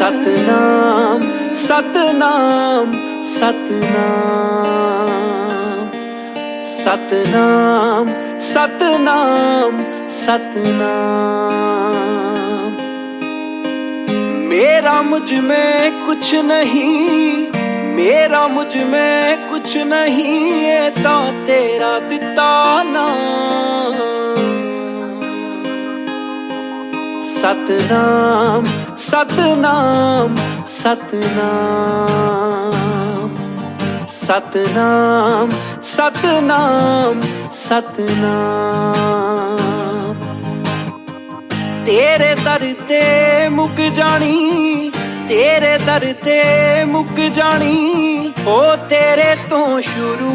सतना ਸਤਨਾਮ ਸਤਨਾਮ ਸਤਨਾਮ ਸਤਨਾਮ ਸਤਨਾਮ। ਮੇਰਾ ਮੁਝ ਮੈਂ ਕੁਛ ਨਹੀਂ, ਮੇਰਾ ਮੁਝ ਮੈਂ ਕੁਛ ਨਹੀਂ ਇਹ ਤਾਂ ਤੇਰਾ ਦਿੱਤਾ ਨਾਮ। ਸਤਨਾਮ ਸਤਨਾਮ ਸਤਨਾਮ ਸਤਨਾਮ ਸਤਨਾਮ ਸਤਨਾਮ। ਤੇਰੇ ਦਰ ਤੇ ਮੁੱਕ ਜਾਣੀ, ਤੇਰੇ ਦਰ ਤੇ ਮੁੱਕ ਜਾਣੀ ਉਹ ਤੇਰੇ ਤੋਂ ਸ਼ੁਰੂ।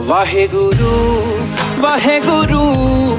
ਵਾਹਿਗੁਰੂ ਵਾਹਿਗੁਰੂ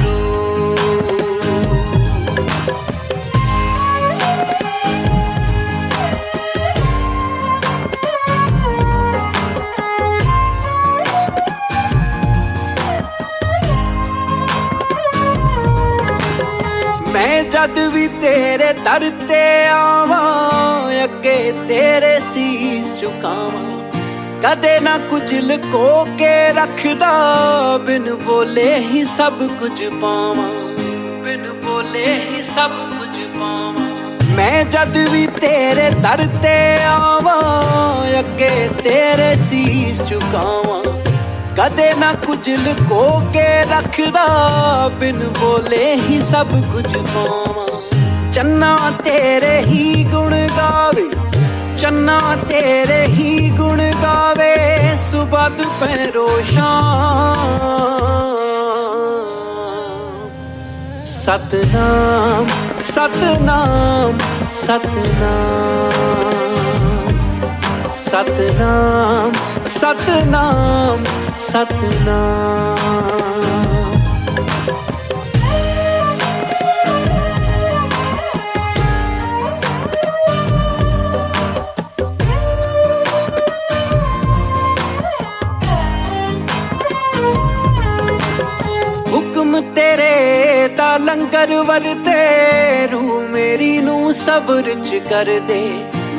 ਮੈਂ ਜਦ ਵੀ ਤੇਰੇ ਦਰ ਤੇ ਆਵਾਂ, ਅੱਗੇ ਤੇਰੇ ਸੀਸ ਝੁਕਾਵਾਂ। ਕਦੇ ਨਾ ਕੁਝ ਲੁਕੋ ਕੇ ਰੱਖਦਾ, ਬਿਨ ਬੋਲੇ ਹੀ ਸਭ ਕੁਝ ਪਾਵਾਂ। ਬਿਨ ਬੋਲੇ ਹੀ ਸਭ ਕੁਝ ਪਾਵਾਂ। ਮੈਂ ਜਦ ਵੀ ਤੇਰੇ ਦਰ ਤੇ ਆਵਾਂ, ਅੱਗੇ ਤੇਰੇ ਸੀਸ ਝੁਕਾਵਾਂ। ਕਦੇ ਨਾ ਕੁਝ ਲੁਕੋ ਕੇ ਰੱਖਦਾ, ਬਿਨ ਬੋਲੇ ਹੀ ਸਭ ਕੁਝ ਪਾਵਾਂ। ਚੰਨਾ ਤੇਰੇ ਹੀ ਗੁਣ ਗਾਵੇ, ਚੰਨਾ ਤੇਰੇ ਹੀ ਗੁਣ ਗਾਵੇ, ਸੁਬਹ ਦੁਪਹਿਰੋ ਸ਼ਾਮ। ਸਤਨਾਮ ਸਤਨਾਮ ਸਤਨਾਮ। ਸਤਨਾਮ ਸਤਨਾਮ ਸਤਨਾਮ। ਹੁਕਮ ਤੇਰੇ ਦਾ ਲੰਗਰ ਵਰਤੇ ਰੂ ਮੇਰੀ ਨੂੰ ਸਬਰ ਚ ਕਰ ਦੇ।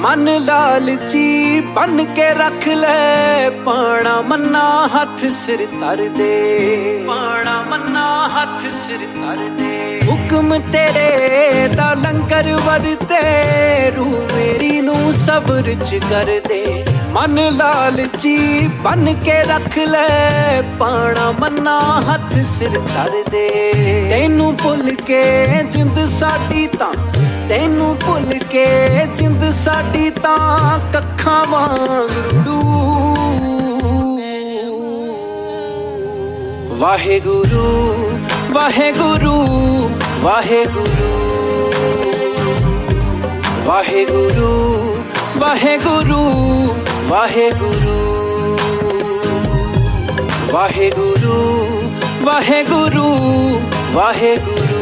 ਮਨ ਲਾਲਚੀ ਬਨ ਕੇ ਰੱਖ ਲੈ। ਪਾਣਾ ਮੰਨਾ ਹੱਥ ਸਿਰ ਧਰ ਦੇ। ਪਾਣਾ ਮੰਨਾ ਹੱਥ ਸਿਰ ਧਰ ਦੇ। ਹੁਕਮ ਤੇਰੇ ਦਾ ਲੰਗਰ ਵਰਤੇ। ਰੂ ਮੇਰੀ ਨੂੰ ਸਬਰ ਚ ਕਰ ਦੇ। ਮਨ ਲਾਲਚੀ ਬਨ ਕੇ ਰੱਖ ਲੈ। ਪਾਣਾ ਮੰਨਾ ਹੱਥ ਸਿਰ ਧਰ ਦੇ। ਤੈਨੂੰ ਭੁੱਲ ਕੇ ਜਿੰਦ ਸਾਡੀ ਤਾਂ ਤੈਨੂੰ ਭੁੱਲ ਕੇ ਜਿੰਦ ਸਾਡੀ ਤਾਂ ਕੱਖਾਂ ਵਾਂਗ ਰੁੜੂ ਵਾਹਿਗੁਰੂ ਵਾਹਿਗੁਰੂ ਵਾਹਿਗੁਰੂ। ਵਾਹਿਗੁਰੂ ਵਾਹਿਗੁਰੂ ਵਾਹਿਗੁਰੂ। ਵਾਹਿਗੁਰੂ ਵਾਹਿਗੁਰੂ ਵਾਹਿਗੁਰੂ।